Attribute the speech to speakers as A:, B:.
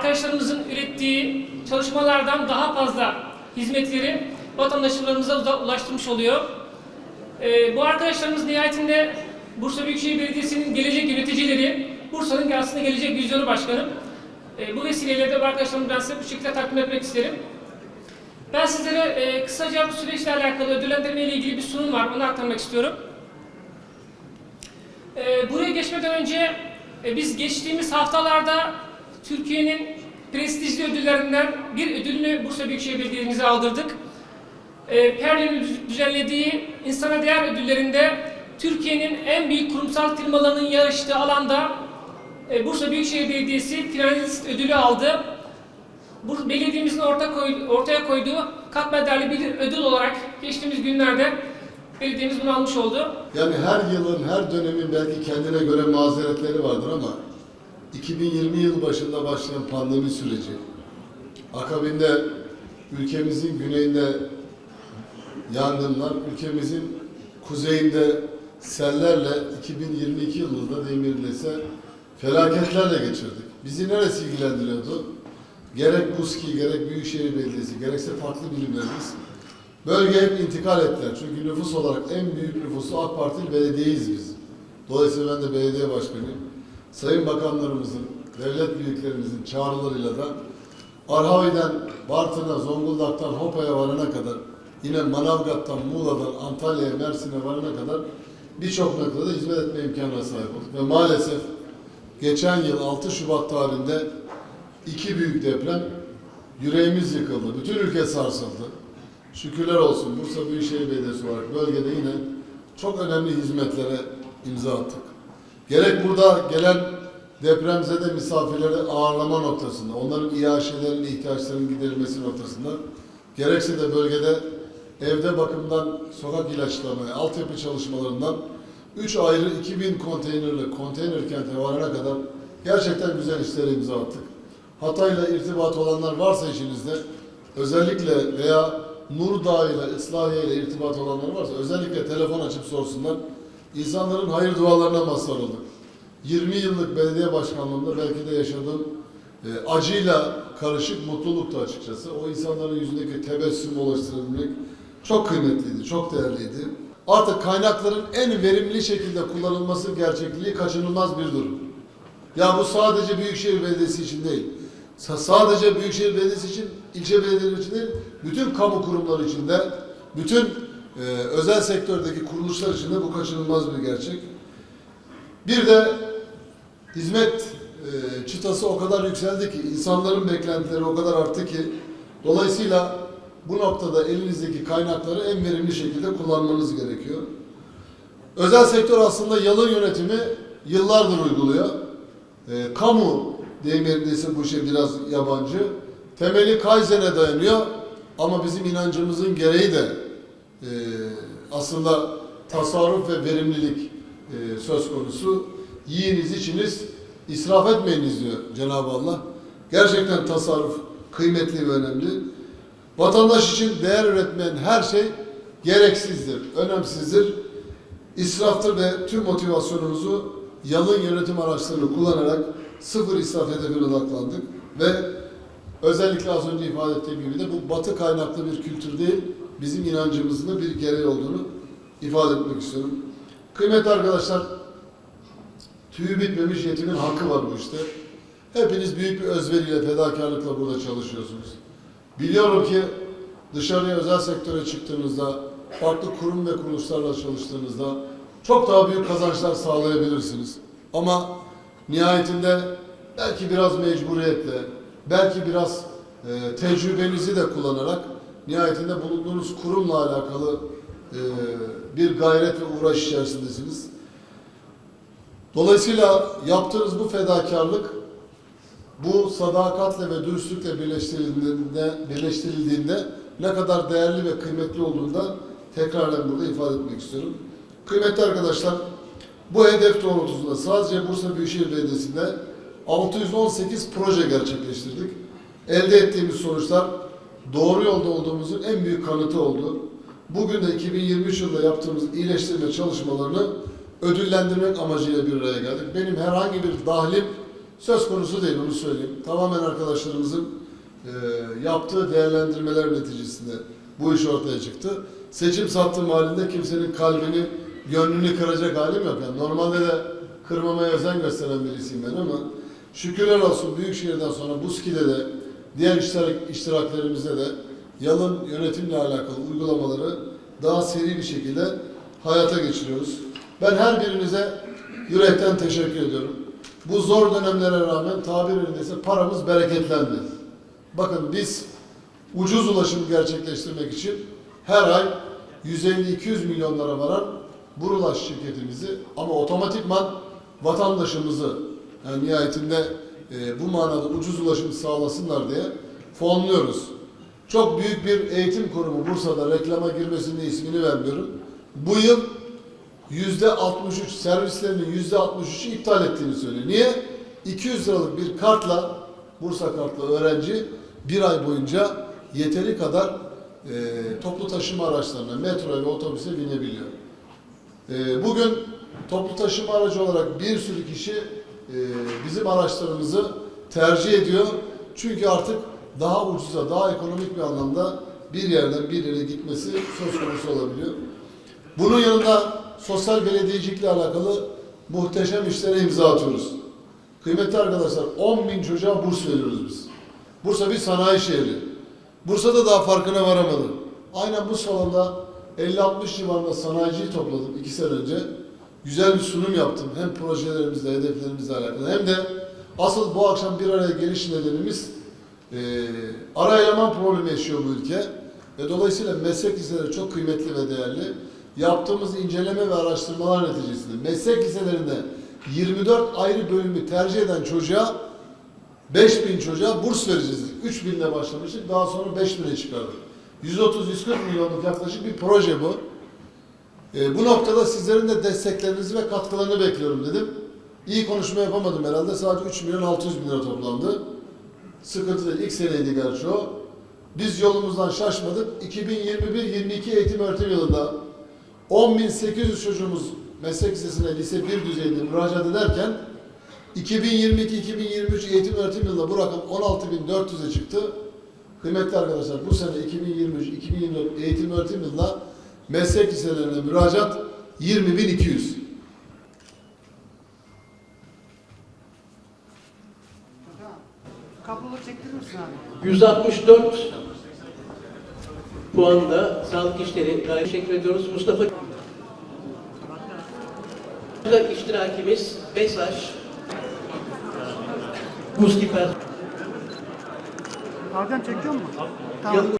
A: arkadaşlarımızın ürettiği çalışmalardan daha fazla hizmetleri vatandaşlarımıza ulaştırmış oluyor. Ee, bu arkadaşlarımız nihayetinde Bursa Büyükşehir Belediyesi'nin gelecek yöneticileri, Bursa'nın aslında gelecek vizyonu başkanı. Ee, bu vesileyle de bu arkadaşlarımı ben size bu şekilde takdim etmek isterim. Ben sizlere e, kısaca bu süreçle alakalı ödüllendirme ile ilgili bir sunum var, onu aktarmak istiyorum. Ee, buraya geçmeden önce e, biz geçtiğimiz haftalarda Türkiye'nin prestijli ödüllerinden bir ödülünü Bursa Büyükşehir Belediye'mize aldırdık. E, Perlin'in düzenlediği insana değer ödüllerinde Türkiye'nin en büyük kurumsal firmalarının yarıştığı alanda e, Bursa Büyükşehir Belediyesi finalist ödülü aldı. Bu belediyemizin orta koy- ortaya koyduğu katma değerli bir ödül olarak geçtiğimiz günlerde belediyemiz bunu almış oldu.
B: Yani her yılın, her dönemin belki kendine göre mazeretleri vardır ama 2020 yıl başında başlayan pandemi süreci, akabinde ülkemizin güneyinde yangınlar, ülkemizin kuzeyinde sellerle 2022 yılında yerindeyse felaketlerle geçirdik. Bizi neresi ilgilendiriyordu? Gerek BUSKİ, gerek Büyükşehir Belediyesi, gerekse farklı bilimlerimiz Bölgeye hep intikal ettiler. Çünkü nüfus olarak en büyük nüfusu AK Partili belediyeyiz biz. Dolayısıyla ben de belediye başkanıyım. Sayın bakanlarımızın, devlet büyüklerimizin çağrılarıyla da Arhavi'den Bartın'a, Zonguldak'tan Hopa'ya varana kadar, yine Manavgat'tan, Muğla'dan, Antalya'ya, Mersin'e varana kadar birçok noktada hizmet etme imkanına sahip olduk. Ve maalesef geçen yıl 6 Şubat tarihinde iki büyük deprem yüreğimiz yıkıldı. Bütün ülke sarsıldı. Şükürler olsun Bursa Büyükşehir Belediyesi olarak bölgede yine çok önemli hizmetlere imza attık. Gerek burada gelen depremzede misafirleri ağırlama noktasında, onların iaşelerin, ihtiyaçlarının giderilmesi noktasında, gerekse de bölgede evde bakımdan sokak ilaçlamaya, altyapı çalışmalarından 3 ayrı 2000 konteynerli konteyner kente varana kadar gerçekten güzel işlere imza attık. Hatay'la irtibat olanlar varsa içinizde özellikle veya Nurdağ ile Islahiye ile irtibat olanlar varsa özellikle telefon açıp sorsunlar. İnsanların hayır dualarına mazhar olduk. 20 yıllık belediye başkanlığında belki de yaşadığım e, acıyla karışık mutluluktu açıkçası. O insanların yüzündeki tebessüm oluşturabilmek çok kıymetliydi, çok değerliydi. Artık kaynakların en verimli şekilde kullanılması gerçekliği kaçınılmaz bir durum. Ya bu sadece Büyükşehir Belediyesi için değil. Sa- Sadece Büyükşehir Belediyesi için, ilçe belediyeleri için değil, bütün kamu kurumları için de, bütün e, özel sektördeki kuruluşlar için de bu kaçınılmaz bir gerçek. Bir de hizmet e, çıtası o kadar yükseldi ki, insanların beklentileri o kadar arttı ki, dolayısıyla bu noktada elinizdeki kaynakları en verimli şekilde kullanmanız gerekiyor. Özel sektör aslında yalın yönetimi yıllardır uyguluyor. E, kamu deyim yerindeyse bu işe biraz yabancı. Temeli Kaizen'e dayanıyor ama bizim inancımızın gereği de e, aslında tasarruf ve verimlilik e, söz konusu. Yiyiniz içiniz israf etmeyiniz diyor Cenab-ı Allah. Gerçekten tasarruf kıymetli ve önemli. Vatandaş için değer üretmeyen her şey gereksizdir, önemsizdir israftır ve tüm motivasyonumuzu yalın yönetim araçlarını kullanarak sıfır israf hedefine odaklandık ve özellikle az önce ifade ettiğim gibi de bu batı kaynaklı bir kültür değil, bizim inancımızın da bir gereği olduğunu ifade etmek istiyorum. Kıymetli arkadaşlar, tüyü bitmemiş yetimin hakkı var bu işte. Hepiniz büyük bir özveriyle, fedakarlıkla burada çalışıyorsunuz. Biliyorum ki dışarıya özel sektöre çıktığınızda, farklı kurum ve kuruluşlarla çalıştığınızda çok daha büyük kazançlar sağlayabilirsiniz. Ama nihayetinde belki biraz mecburiyetle, belki biraz e, tecrübenizi de kullanarak nihayetinde bulunduğunuz kurumla alakalı e, bir gayret ve uğraş içerisindesiniz. Dolayısıyla yaptığınız bu fedakarlık bu sadakatle ve dürüstlükle birleştirildiğinde, birleştirildiğinde ne kadar değerli ve kıymetli olduğunu da tekrardan burada ifade etmek istiyorum. Kıymetli arkadaşlar, bu hedef doğrultusunda sadece Bursa Büyükşehir Belediyesi'nde 618 proje gerçekleştirdik. Elde ettiğimiz sonuçlar doğru yolda olduğumuzun en büyük kanıtı oldu. Bugün de 2023 yılında yaptığımız iyileştirme çalışmalarını ödüllendirmek amacıyla bir araya geldik. Benim herhangi bir dahlim söz konusu değil onu söyleyeyim. Tamamen arkadaşlarımızın e, yaptığı değerlendirmeler neticesinde bu iş ortaya çıktı. Seçim sattığım halinde kimsenin kalbini, gönlünü kıracak halim yok. Yani normalde de kırmamaya özen gösteren birisiyim ben ama şükürler olsun Büyükşehir'den sonra Buski'de de diğer iştirak, iştiraklerimizde de yalın yönetimle alakalı uygulamaları daha seri bir şekilde hayata geçiriyoruz. Ben her birinize yürekten teşekkür ediyorum. Bu zor dönemlere rağmen tabir yerindeyse paramız bereketlendi. Bakın biz ucuz ulaşım gerçekleştirmek için her ay 150-200 milyonlara varan Burulaş şirketimizi ama otomatikman vatandaşımızı yani nihayetinde e, bu manada ucuz ulaşım sağlasınlar diye fonluyoruz. Çok büyük bir eğitim kurumu Bursa'da reklama girmesinin ismini vermiyorum. Bu yıl yüzde 63 servislerinin yüzde 63'ü iptal ettiğini söylüyor. Niye? 200 liralık bir kartla Bursa kartlı öğrenci bir ay boyunca yeteri kadar e, toplu taşıma araçlarına, metro ve otobüse binebiliyor. E, bugün toplu taşıma aracı olarak bir sürü kişi e, bizim araçlarımızı tercih ediyor. Çünkü artık daha ucuza, daha ekonomik bir anlamda bir yerden bir yere gitmesi söz konusu olabiliyor. Bunun yanında sosyal belediyecilikle alakalı muhteşem işlere imza atıyoruz. Kıymetli arkadaşlar 10 bin çocuğa burs veriyoruz biz. Bursa bir sanayi şehri. Bursa'da daha farkına varamadı. Aynen bu salonda 50-60 civarında sanayiciyi topladım 2 sene önce. Güzel bir sunum yaptım. Hem projelerimizle, hedeflerimizle alakalı hem de asıl bu akşam bir araya geliş nedenimiz e, ara eleman problemi yaşıyor bu ülke. Ve dolayısıyla meslek liseleri çok kıymetli ve değerli. Yaptığımız inceleme ve araştırmalar neticesinde meslek liselerinde 24 ayrı bölümü tercih eden çocuğa 5000 çocuğa burs vereceğiz. 3000 ile başlamıştık. Daha sonra 5000'e çıkardık. 130-140 milyonluk yaklaşık bir proje bu. E, bu noktada sizlerin de desteklerinizi ve katkılarını bekliyorum dedim. İyi konuşma yapamadım herhalde. Sadece 3 milyon 600 bin lira toplandı. Sıkıntı değil. İlk seneydi gerçi o. Biz yolumuzdan şaşmadık. 2021-22 eğitim öğretim yılında 10.800 çocuğumuz meslek lisesine lise 1 düzeyinde müracaat ederken 2022-2023 eğitim öğretim yılında bu rakam 16.400'e çıktı. Kıymetli arkadaşlar bu sene 2023-2024 eğitim öğretim yılında meslek liselerine müracaat 20.200.
C: Kabloları çektirir misin abi?
D: 164 puanda sağlık işleri gayet teşekkür ediyoruz. Mustafa iştirakimiz BESAŞ Muskiper
C: Hakan çekiyor mu? Tamam.